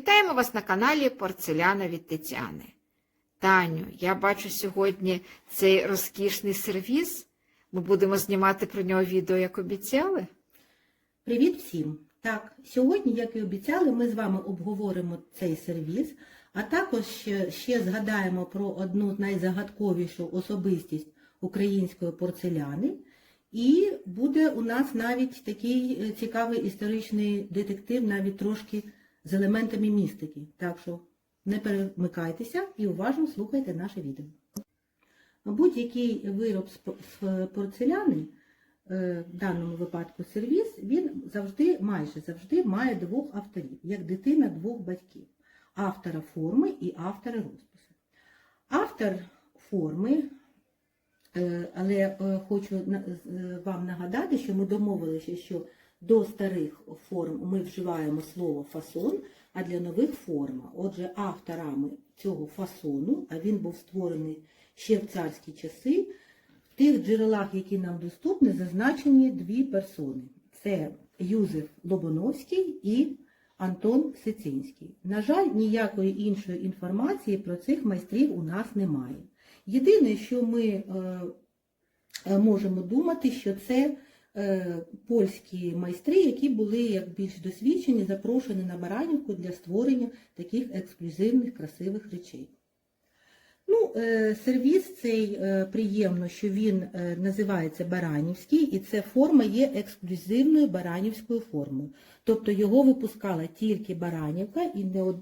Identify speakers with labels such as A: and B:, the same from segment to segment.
A: Вітаємо вас на каналі Порцеляна від Тетяни. Таню, я бачу сьогодні цей розкішний сервіз. Ми будемо знімати про нього відео, як обіцяли.
B: Привіт всім! Так, сьогодні, як і обіцяли, ми з вами обговоримо цей сервіс, а також ще, ще згадаємо про одну найзагадковішу особистість української порцеляни. І буде у нас навіть такий е, цікавий історичний детектив, навіть трошки з елементами містики. Так що не перемикайтеся і уважно слухайте наше відео. Будь-який вироб з порцеляни е, в даному випадку сервіс, він завжди, майже завжди має двох авторів, як дитина двох батьків. Автора форми і автора розпису. Автор форми, е, але е, хочу вам нагадати, що ми домовилися, що до старих форм ми вживаємо слово фасон, а для нових форма. Отже, авторами цього фасону, а він був створений ще в царські часи, в тих джерелах, які нам доступні, зазначені дві персони. Це Юзеф Лобоновський і Антон Сицинський. На жаль, ніякої іншої інформації про цих майстрів у нас немає. Єдине, що ми е, е, можемо думати, що це польські майстри, які були як більш досвідчені, запрошені на Баранівку для створення таких ексклюзивних красивих речей. Ну, е, сервіс цей е, приємно, що він е, називається Баранівський, і ця форма є ексклюзивною баранівською формою. Тобто його випускала тільки Баранівка і, не,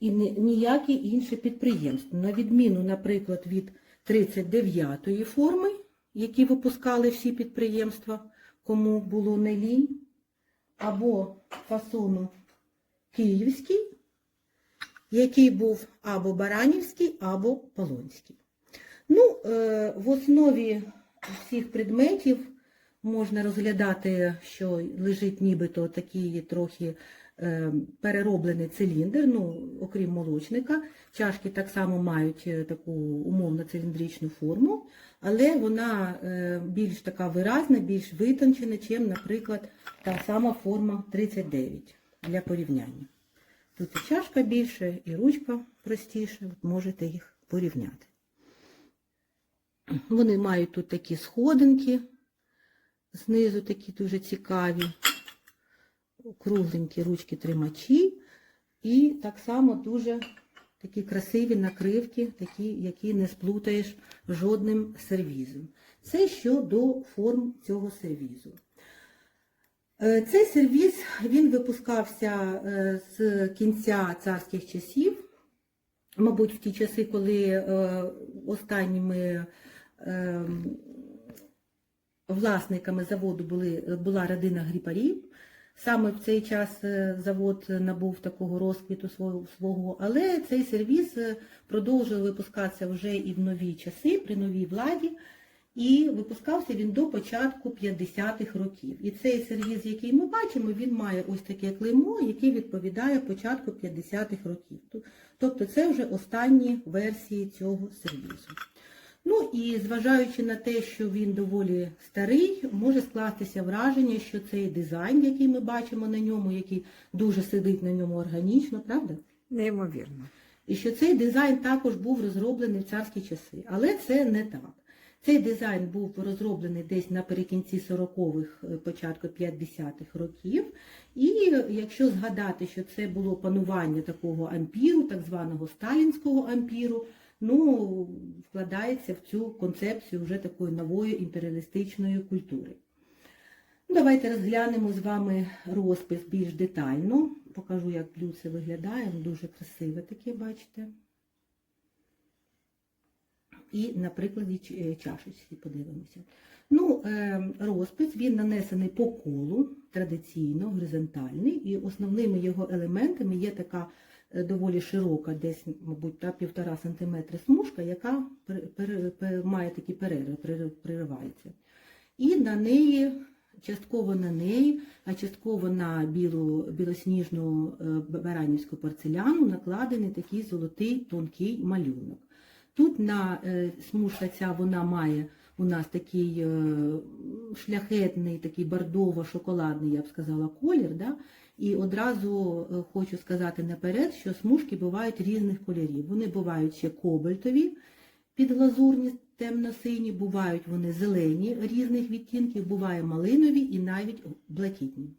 B: і ніяке інше підприємство. На відміну, наприклад, від 39-ї форми, які випускали всі підприємства, кому було не лінь, або фасону Київський, який був або Баранівський, або Полонський. Ну, е, в основі всіх предметів можна розглядати, що лежить нібито такий трохи е, перероблений циліндр, ну, окрім молочника. Чашки так само мають е, таку умовно циліндричну форму, але вона е, більш така виразна, більш витончена, ніж, наприклад, та сама форма 39 для порівняння. Тут і чашка більше, і ручка простіша, можете їх порівняти. Вони мають тут такі сходинки, знизу такі дуже цікаві, кругленькі ручки тримачі, і так само дуже такі красиві накривки, такі, які не сплутаєш жодним сервізом. Це щодо форм цього сервізу. Е, Цей сервіс він випускався е, з кінця царських часів, мабуть, в ті часи, коли е, останніми е, власниками заводу були, була родина Гріпарів. Саме в цей час е, завод набув такого розквіту свого, але цей сервіс е, продовжує випускатися вже і в нові часи, при новій владі. І випускався він до початку 50-х років. І цей сервіз, який ми бачимо, він має ось таке клеймо, яке відповідає початку 50-х років. Тобто це вже останні версії цього сервізу. Ну і зважаючи на те, що він доволі старий, може скластися враження, що цей дизайн, який ми бачимо на ньому, який дуже сидить на ньому органічно, правда?
A: Неймовірно.
B: І що цей дизайн також був розроблений в царські часи. Але це не так. Цей дизайн був розроблений десь наприкінці 40-х, е, початку 50-х років. І якщо згадати, що це було панування такого ампіру, так званого сталінського ампіру, ну, вкладається в цю концепцію вже такої нової імперіалістичної культури. Ну, Давайте розглянемо з вами розпис більш детально. Покажу, як блюдце виглядає. Воно Дуже красиве таке, бачите. І на прикладі е, чашечки подивимося. Ну, е, розпис він нанесений по колу, традиційно, горизонтальний, і основними його елементами є така доволі широка, десь, мабуть, та півтора сантиметри смужка, яка має такі перерви, перер- переривається. І на неї, частково на неї, а частково на білу, білосніжну е, баранівську порцеляну накладений такий золотий тонкий малюнок. Тут на е, смужка ця вона має у нас такий е, шляхетний, такий бордово-шоколадний, я б сказала, колір. Да? І одразу е, хочу сказати наперед, що смужки бувають різних кольорів. Вони бувають ще кобальтові, підглазурні, темно-сині, бувають вони зелені різних відтінків, буває малинові і навіть блакитні.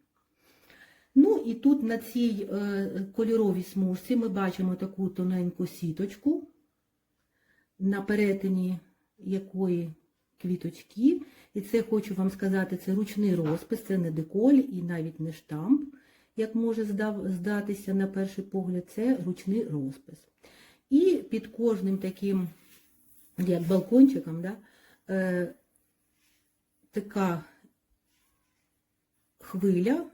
B: Ну і тут на цій е, кольоровій смужці ми бачимо таку тоненьку сіточку, на перетині якої квіточки. І це хочу вам сказати, це ручний розпис, це не деколь і навіть не штамп, як може здатися на перший погляд, це ручний розпис. І під кожним таким, як балкончиком, да, е, така хвиля,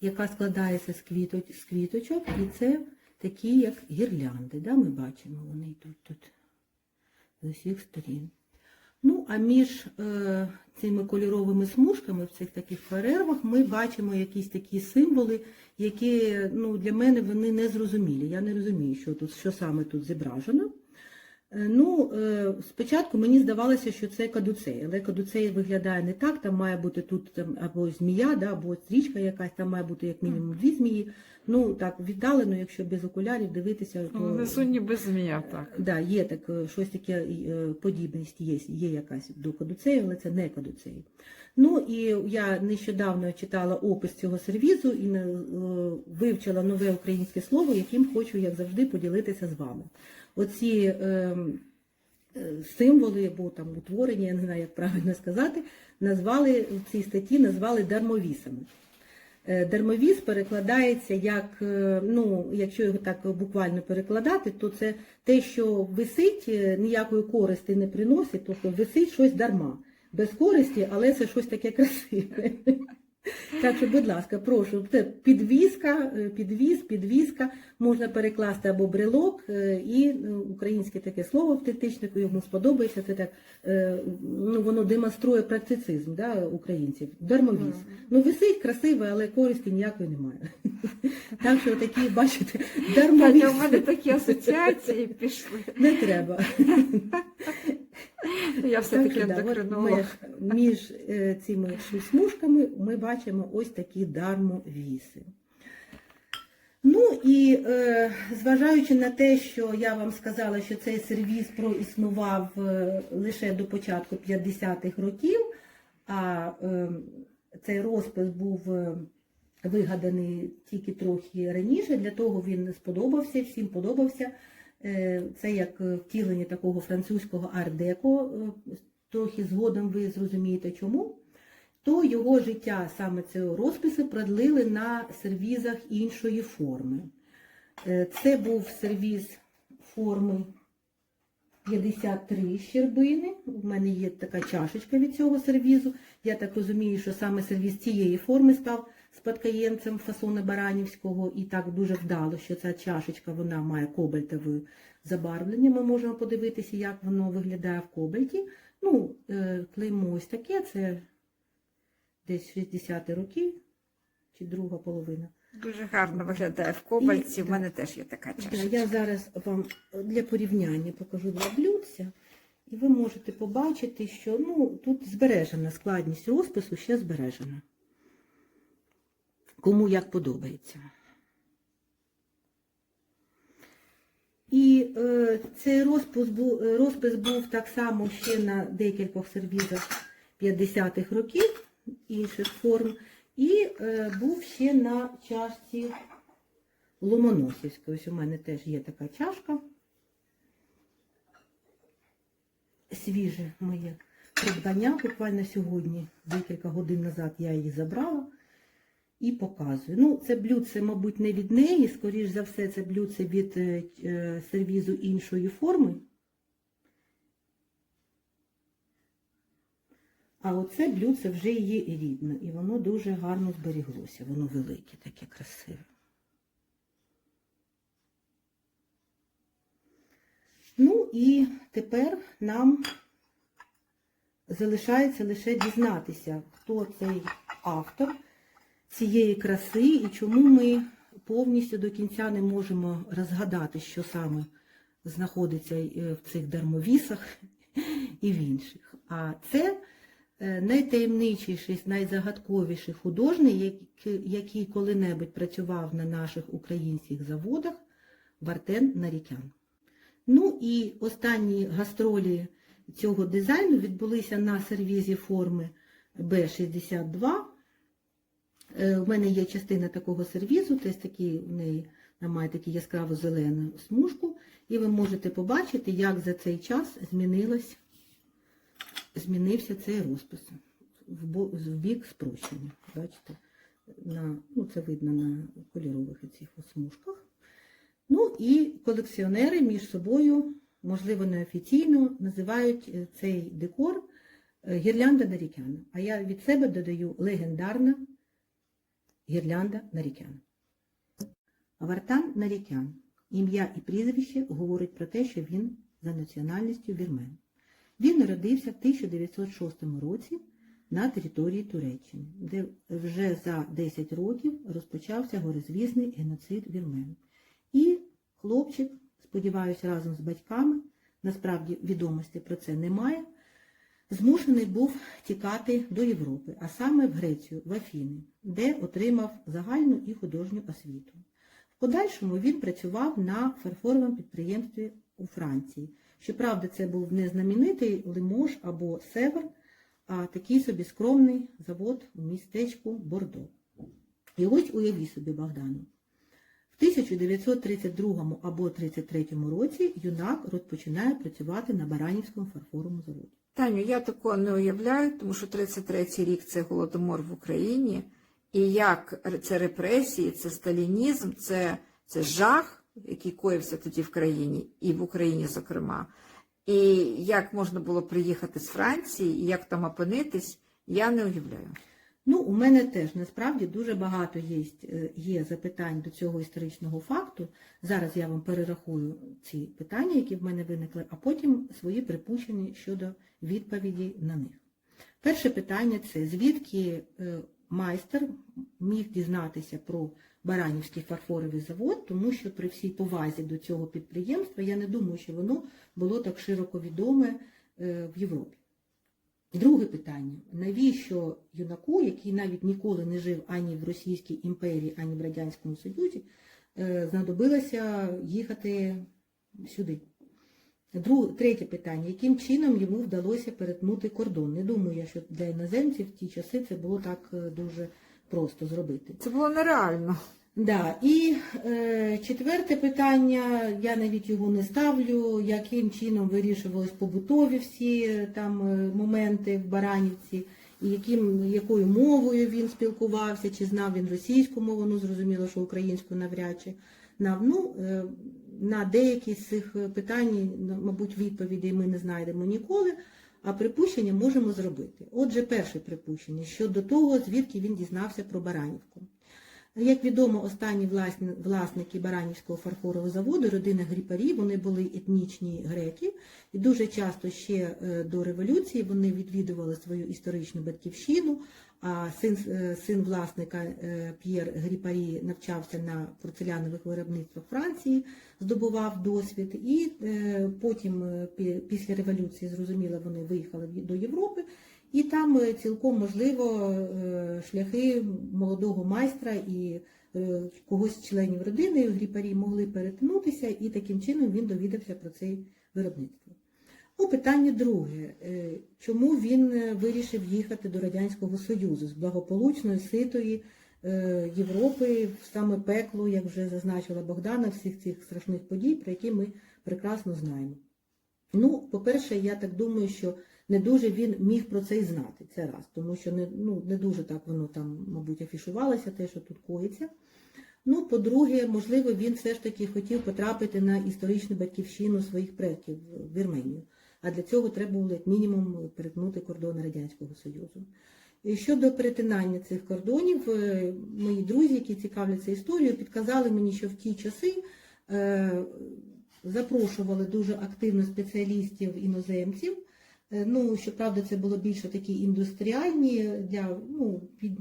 B: яка складається з, квіточ, з квіточок, і це такі, як гірлянди. Да, ми бачимо, вони йдуть тут з усіх сторін. Ну, а між е, цими кольоровими смужками в цих таких перервах ми бачимо якісь такі символи, які ну, для мене вони не зрозумілі. Я не розумію, що тут, що саме тут зображено. Е, Ну, е, спочатку мені здавалося, що це кадуцей, але кадуцей виглядає не так, там має бути тут там, або змія, да, або стрічка якась, там має бути як мінімум дві змії. Ну, так, віддалено, якщо без окулярів дивитися, то...
A: Внизу ніби змія, так.
B: Да, є так, е, щось таке подібність є, є якась до кадуцею, але це не кадуцей. Ну і я нещодавно читала опис цього сервізу і вивчила нове українське слово, яким хочу, як завжди, поділитися з вами. Оці е, е, символи або там утворення, я не знаю, як правильно сказати, назвали в цій статті назвали дармовісами. Е, Дармовіс перекладається як, е, ну, якщо його так буквально перекладати, то це те, що висить, е, ніякої користі не приносить, тобто висить щось дарма. Без користі, але це щось таке красиве. Так що, будь ласка, прошу, це підвіска, е, підвіз, підвіска, можна перекласти або брелок, е, і е, українське таке слово автентичне, йому сподобається, це так, ну, воно демонструє практицизм да, українців. Дармовіз. Ну, висить красиве, але користі ніякої немає. Так що такі, бачите, дармовіз.
A: У мене такі асоціації пішли.
B: Не треба.
A: Я все-таки ендокринолог.
B: Між, між е, цими смужками ми бачимо ось такі дармовіси. Ну і е, зважаючи на те, що я вам сказала, що цей сервіс проіснував е, лише до початку 50-х років, а е, цей розпис був е, вигаданий тільки трохи раніше, для того він сподобався, всім подобався. Е, Це як е, втілення такого французького ардеко, трохи згодом ви зрозумієте чому, то його життя саме цього розпису продлили на сервізах іншої форми. Е, Це був сервіз форми 53 щербини. У мене є така чашечка від цього сервізу. Я так розумію, що саме сервіз цієї форми став спадкоємцем фасону Баранівського, і так дуже вдало, що ця чашечка вона має кобальтове забарвлення. Ми можемо подивитися, як воно виглядає в кобальті. Ну, е, клеймо ось таке, це десь 60-ті роки, чи друга половина.
A: Дуже гарно виглядає в кобальці. В мене теж є така чашечка.
B: Я зараз вам для порівняння покажу два блюдця, і ви можете побачити, що ну, тут збережена складність розпису, ще збережена. Кому як подобається. І е, цей розпис був, розпис був так само ще на декількох сервізах 50-х років інших форм, і е, був ще на чашці Ломоносівської. Ось у мене теж є така чашка. Свіже моє придбання. Буквально сьогодні, декілька годин назад, я її забрала і показую. Ну, це блюдце, мабуть, не від неї, скоріш за все, це блюдце від е, е, сервізу іншої форми. А оце блюдце вже її рідне, і воно дуже гарно зберіглося. Воно велике, таке красиве. Ну і тепер нам залишається лише дізнатися, хто цей автор цієї краси і чому ми повністю до кінця не можемо розгадати, що саме знаходиться е, в цих дармовісах і в інших. А це е, найтаємничіший, найзагадковіший художник, який- коли-небудь працював на наших українських заводах, Вартен Нарікян. Ну і останні гастролі цього дизайну відбулися на сервізі форми B62. Е, У мене є частина такого сервізу, тобто такий, в неї вона має таку яскраво зелену смужку, і ви можете побачити, як за цей час змінився цей розпис в бік спрощення. Бачите, на, ну, це видно на кольорових цих смужках. Ну і колекціонери між собою, можливо, неофіційно, називають е, цей декор е, гірлянда нарікяна. А я від себе додаю легендарна гірлянда нарікяна. Вартан Нарікян. Ім'я і прізвище говорить про те, що він за національністю вірмен. Він народився в 1906 році на території Туреччини, де вже за 10 років розпочався горизвісний геноцид вірмен. І хлопчик, сподіваюся, разом з батьками, насправді відомості про це немає, змушений був тікати до Європи, а саме в Грецію, в Афіни, де отримав загальну і художню освіту. В подальшому він працював на фарфоровому підприємстві у Франції. Щоправда, це був не знаменитий Лимож або Север, а такий собі скромний завод у містечку Бордо. І ось уяві собі Богдану. В 1932 або 33 році юнак розпочинає працювати на Баранівському фарфоровому заводі.
A: Таню, я такого не уявляю, тому що 33-й рік це голодомор в Україні, і як це репресії, це сталінізм, це, це жах, який коївся тоді в країні, і в Україні, зокрема. І як можна було приїхати з Франції, і як там опинитись, я не уявляю.
B: Ну, у мене теж насправді дуже багато є, е, є запитань до цього історичного факту. Зараз я вам перерахую ці питання, які в мене виникли, а потім свої припущення щодо відповіді на них. Перше питання це звідки е, майстер міг дізнатися про Баранівський фарфоровий завод, тому що при всій повазі до цього підприємства я не думаю, що воно було так широко відоме е, в Європі. Друге питання. Навіщо юнаку, який навіть ніколи не жив ані в Російській імперії, ані в Радянському Союзі, е, знадобилося їхати сюди? Друге, третє питання. Яким чином йому вдалося перетнути кордон? Не думаю, що для іноземців в ті часи це було так е, дуже просто зробити.
A: Це було нереально.
B: Да, і е, четверте питання, я навіть його не ставлю, яким чином вирішувались побутові всі е, там е, моменти в Баранівці, і яким, якою мовою він спілкувався, чи знав він російську мову, ну зрозуміло, що українську навряд чи. На, ну, е, на деякі з цих питань, мабуть, відповідей ми не знайдемо ніколи, а припущення можемо зробити. Отже, перше припущення щодо того, звідки він дізнався про Баранівку. Як відомо, останні власники Баранівського фарфорового заводу, родина Гріпарі, вони були етнічні греки, і дуже часто ще е, до революції вони відвідували свою історичну батьківщину, а син, е, син власника е, П'єр Гріпарі навчався на порцелянових виробництвах Франції, здобував досвід, і потім, після революції, зрозуміло, вони виїхали до Європи, і там е, цілком можливо е, шляхи молодого майстра і е, когось з членів родини гріпарі могли перетинутися, і таким чином він довідався про це виробництво. Ну, питання друге. Чому він вирішив їхати до Радянського Союзу з благополучної, ситої Європи в саме пекло, як вже зазначила Богдана, всіх цих страшних подій, про які ми прекрасно знаємо. Ну, по-перше, я так думаю, що не дуже він міг про це і знати, це раз, тому що не, ну, не дуже так воно там, мабуть, афішувалося, те, що тут коїться. Ну, по-друге, можливо, він все ж таки хотів потрапити на історичну батьківщину своїх предків в Вірменію. А для цього треба було як мінімум перетнути кордони Радянського Союзу. І щодо перетинання цих кордонів, е, мої друзі, які цікавляться історією, підказали мені, що в ті часи е, запрошували дуже активно спеціалістів іноземців. Е, Ну, щоправда, це було більше такі індустріальні для ну, під,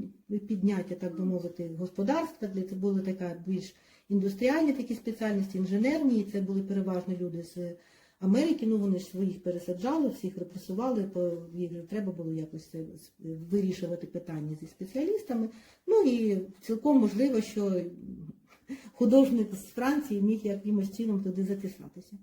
B: підняття, так би мовити, господарства. Це були така більш індустріальні такі спеціальності, інженерні, і це були переважно люди з Америки, ну вони ж своїх пересаджали, всіх репресували, то їх треба було якось це вирішувати питання зі спеціалістами. Ну і цілком можливо, що художник з Франції міг якимось чином туди записатися.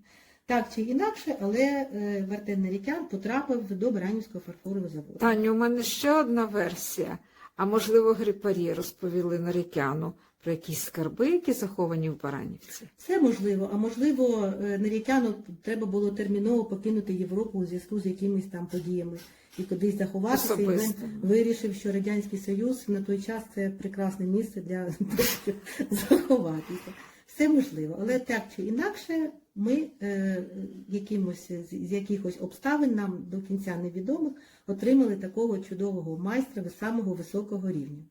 B: Так чи інакше, але е, Вартен Нарікян потрапив до Баранівського фарфорового заводу.
A: Таню, у мене ще одна версія. А можливо, грипарі розповіли Нарікяну про якісь скарби, які заховані в Баранівці.
B: Це можливо, а можливо, е, Нарікяну треба було терміново покинути Європу у зв'язку з якимись там подіями і кудись заховатися. І він вирішив, що Радянський Союз на той час це прекрасне місце для заховатися. Все можливо, але так чи інакше, ми е, якимось з якихось обставин нам до кінця невідомих отримали такого чудового майстра самого високого рівня.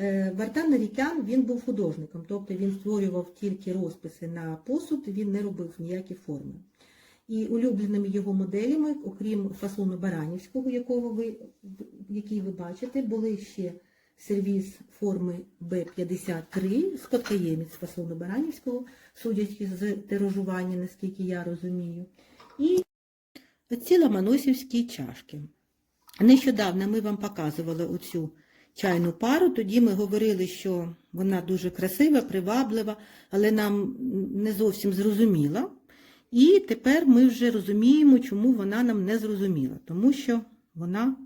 B: Е, Вартан Нарікян він був художником, тобто він створював тільки розписи на посуд, він не робив ніякі форми. І улюбленими його моделями, окрім фасону Баранівського, якого ви, який ви бачите, були ще сервіз форми Б-53, спадкоємець фасону Баранівського, судячи з тиражування, наскільки я розумію. І ці ламаносівські чашки. Нещодавно ми вам показували оцю чайну пару, тоді ми говорили, що вона дуже красива, приваблива, але нам не зовсім зрозуміла. І тепер ми вже розуміємо, чому вона нам не зрозуміла, тому що вона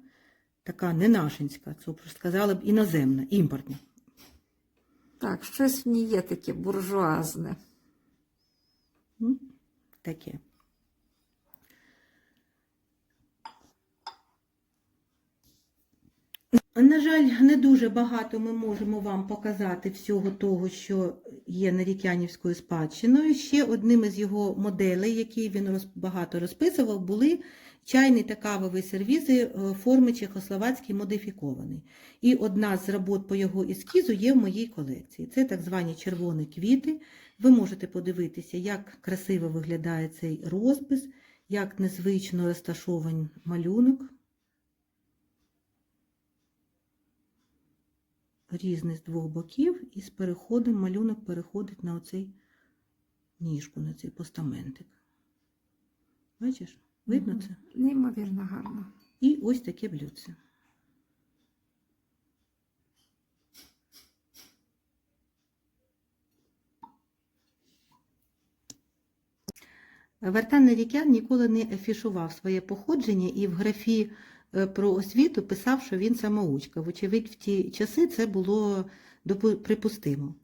B: така не нашинська, це сказала б іноземна, імпортна.
A: Так, щось в ній є таке буржуазне.
B: Таке. На жаль, не дуже багато ми можемо вам показати всього того, що є нарікянівською спадщиною. Ще одним із його моделей, які він багато розписував, були чайний та кавовий сервізи е, форми чехословацький модифікований. І одна з робот по його ескізу є в моїй колекції. Це так звані червоні квіти. Ви можете подивитися, як красиво виглядає цей розпис, як незвично розташований малюнок. Різний з двох боків, і з переходом малюнок переходить на оцей ніжку, на цей постаментик. Бачиш? Видно це?
A: Неймовірно гарно.
B: І ось таке блюдце. Вартан Нарікян ніколи не афішував своє походження і в графі е, про освіту писав, що він самоучка. Вочевидь, в ті часи це було припустимо.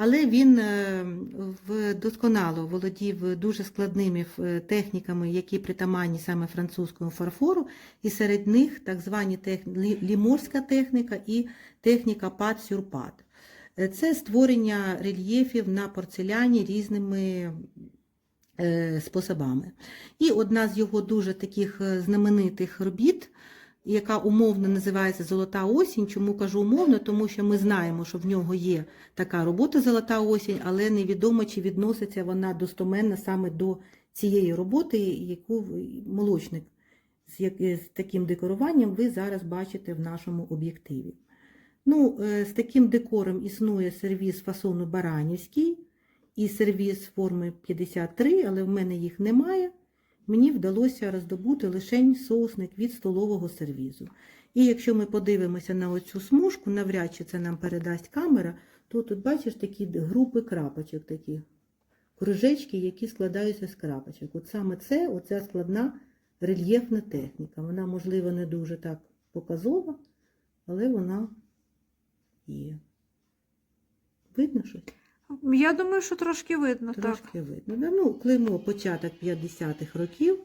B: Але він е, досконало володів дуже складними е, техніками, які притаманні саме французькому фарфору, і серед них так звані тех... лі- ліморська техніка і техніка пад-сюрпад. Е, Це створення рельєфів на порцеляні різними способами. І одна з його дуже таких знаменитих робіт, яка умовно називається Золота осінь. Чому кажу умовно? Тому що ми знаємо, що в нього є така робота Золота осінь, але невідомо, чи відноситься вона достоменно саме до цієї роботи, яку молочник з, таким декоруванням ви зараз бачите в нашому об'єктиві. Ну, е, з таким декором існує сервіс фасону Баранівський і сервіс форми 53, але в мене їх немає. Мені вдалося роздобути лише соусник від столового сервізу. І якщо ми подивимося на оцю смужку, навряд чи це нам передасть камера, то тут бачиш такі групи крапочок, такі кружечки, які складаються з крапочок. От саме це, оця складна рельєфна техніка. Вона, можливо, не дуже так показова, але вона є. Видно щось?
A: Я думаю, що трошки видно, так.
B: Трошки видно. Да, Ну, клеймо початок 50-х років,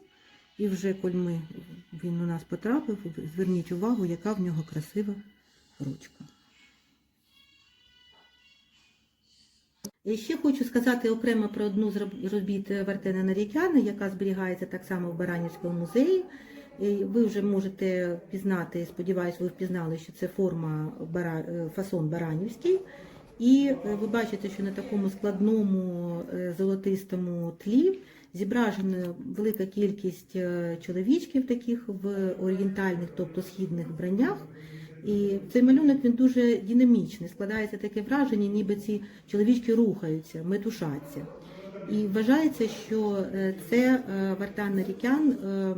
B: і вже коли ми, він у нас потрапив, зверніть увагу, яка в нього красива ручка. І ще хочу сказати окремо про одну з роб- робіт Вартена Нарікяна, яка зберігається так само в Баранівському музеї. І Ви вже можете пізнати, сподіваюсь, ви впізнали, що це форма е, фасон Баранівський. І е, ви бачите, що на такому складному е, золотистому тлі зображена велика кількість е, чоловічків таких в орієнтальних, тобто східних вбраннях. І цей малюнок він дуже динамічний. Складається таке враження, ніби ці чоловічки рухаються, метушаться. І вважається, що це Вартан Нарікян, е,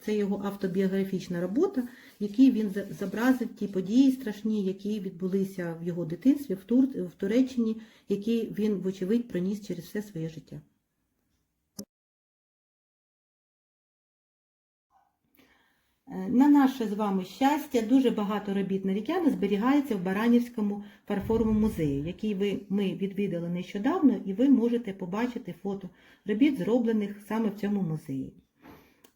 B: це його автобіографічна робота, в якій він зобразив ті події страшні, які відбулися в його дитинстві в, Тур... в Туреччині, які він, вочевидь, проніс через все своє життя. Е, На наше з вами щастя, дуже багато робіт Нарікяна зберігається в Баранівському фарфоровому музеї, який ви, ми відвідали нещодавно, і ви можете побачити фото робіт, зроблених саме в цьому музеї.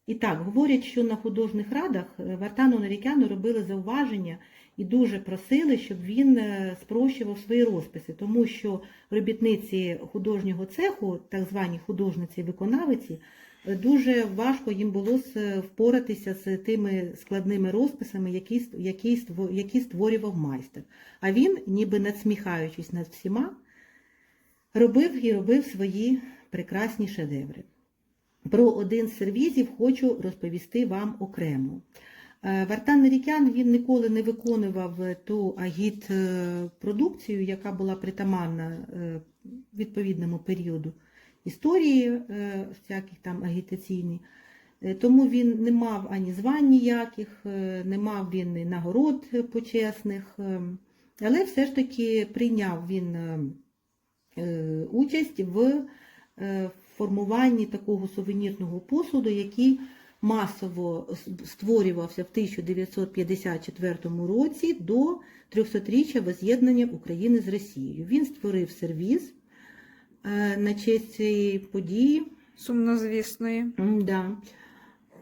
B: І так, говорять, що на художніх радах е, Вартану Нарікяну робили зауваження і дуже просили, щоб він е, спрощував свої розписи, тому що робітниці художнього цеху, так звані художниці-виконавиці, е, дуже важко їм було впоратися з тими складними розписами, які, які, які створював майстер. А він, ніби надсміхаючись над всіма, робив і робив свої прекрасні шедеври. Про один з сервізів хочу розповісти вам окремо. Е, Вартан Нарікян він ніколи не виконував е, ту агіт-продукцію, яка була притаманна е, відповідному періоду історії, е, всяких там агітаційні. Е, Тому він не мав ані звань ніяких, е, не мав він нагород е, почесних, е, але все ж таки прийняв він е, е, участь в е, формуванні такого сувенірного посуду, який масово створювався в 1954 році до 300-річчя воз'єднання України з Росією. Він створив сервіз е, на честь цієї події.
A: Сумнозвісної.
B: Да.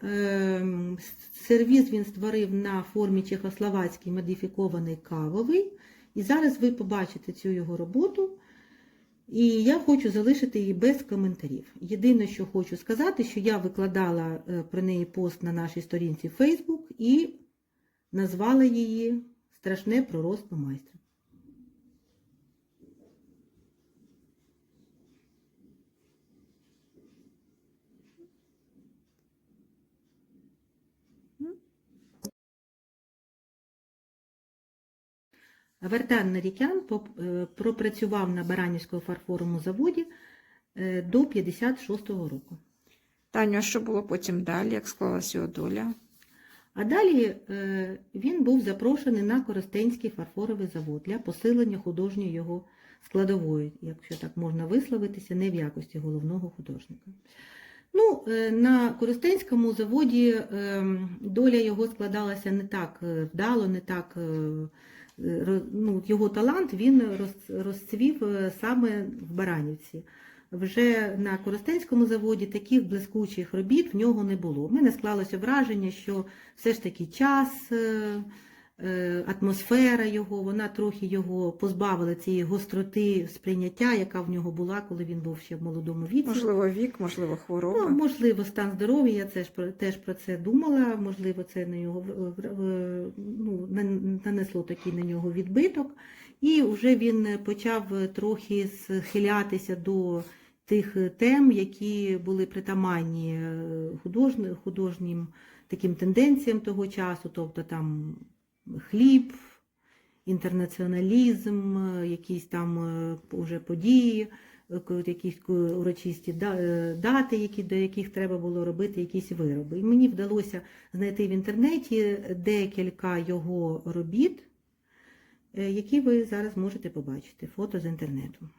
B: Ем, Сервіз він створив на формі чехословацький модифікований кавовий. І зараз ви побачите цю його роботу. І я хочу залишити її без коментарів. Єдине, що хочу сказати, що я викладала е, про неї пост на нашій сторінці Facebook і назвала її Страшне пророцтво майстра. Вертан Нарікян е, пропрацював на Баранівському фарфоровому заводі е, до 56-го року.
A: Таню, а що було потім далі, як склалася його доля?
B: А далі е, він був запрошений на Коростенський фарфоровий завод для посилення художньої його складової, якщо так можна висловитися, не в якості головного художника. Ну, на Коростенському заводі е, доля його складалася не так вдало, не так. Ну, його талант він роз- розцвів е, саме в Баранівці. Вже на Коростенському заводі таких блискучих робіт в нього не було. У мене склалося враження, що все ж таки час, е, атмосфера його, вона трохи його позбавила цієї гостроти сприйняття, яка в нього була, коли він був ще в молодому віці.
A: Можливо, вік, можливо, хвороба.
B: Ну, можливо, стан здоров'я, я теж про, теж про це думала, можливо, це на нього ну, нанесло такий на нього відбиток. І вже він почав трохи схилятися до тих тем, які були притаманні е, художні- художнім таким тенденціям того часу, тобто там хліб, інтернаціоналізм, е, якісь там е, уже події, е, якісь урочисті е, дати, які, до яких треба було робити якісь вироби. І мені вдалося знайти в інтернеті декілька його робіт, е, які ви зараз можете побачити, фото з інтернету.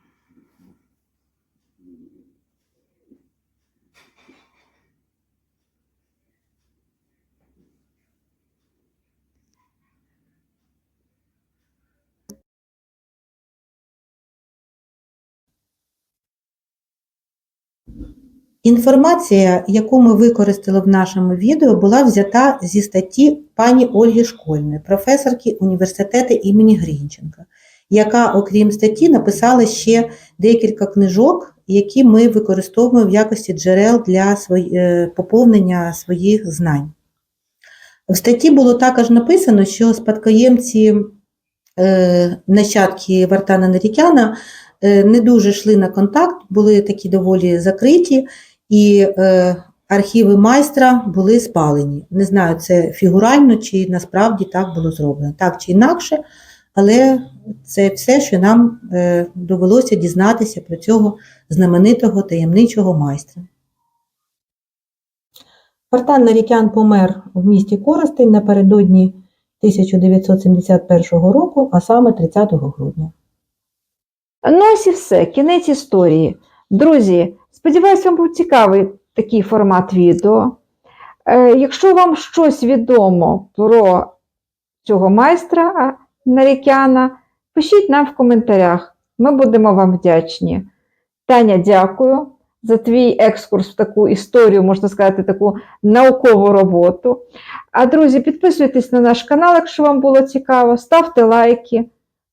B: Інформація, яку ми використали в нашому відео, була взята зі статті пані Ольги Школьної, професорки університету імені Грінченка, яка, окрім статті, написала ще декілька книжок, які ми використовуємо в якості джерел для е, поповнення своїх знань. В статті було також написано, що спадкоємці е, нащадки Вартана Нарікяна е, не дуже йшли на контакт, були такі доволі закриті, і е, архіви майстра були спалені. Не знаю, це фігурально чи насправді так було зроблено. Так чи інакше, але це все, що нам е, довелося дізнатися про цього знаменитого таємничого майстра. Фортан Нарікян помер в місті Коростень напередодні 1971 року, а саме 30 грудня.
A: Ну, ось і все, кінець історії. Друзі, сподіваюся, вам був цікавий такий формат відео. Е, якщо вам щось відомо про цього майстра нарікяна, пишіть нам в коментарях. Ми будемо вам вдячні. Таня, дякую за твій екскурс в таку історію, можна сказати, таку наукову роботу. А друзі, підписуйтесь на наш канал, якщо вам було цікаво, ставте лайки.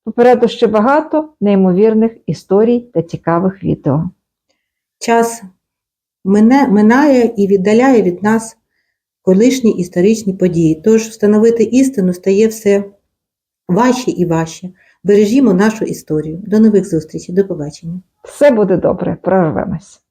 A: Попереду ще багато неймовірних історій та цікавих відео.
B: Час мине, минає і віддаляє від нас колишні історичні події. Тож встановити істину стає все важче і важче. Бережімо нашу історію. До нових зустрічей, до побачення.
A: Все буде добре, прорвемось.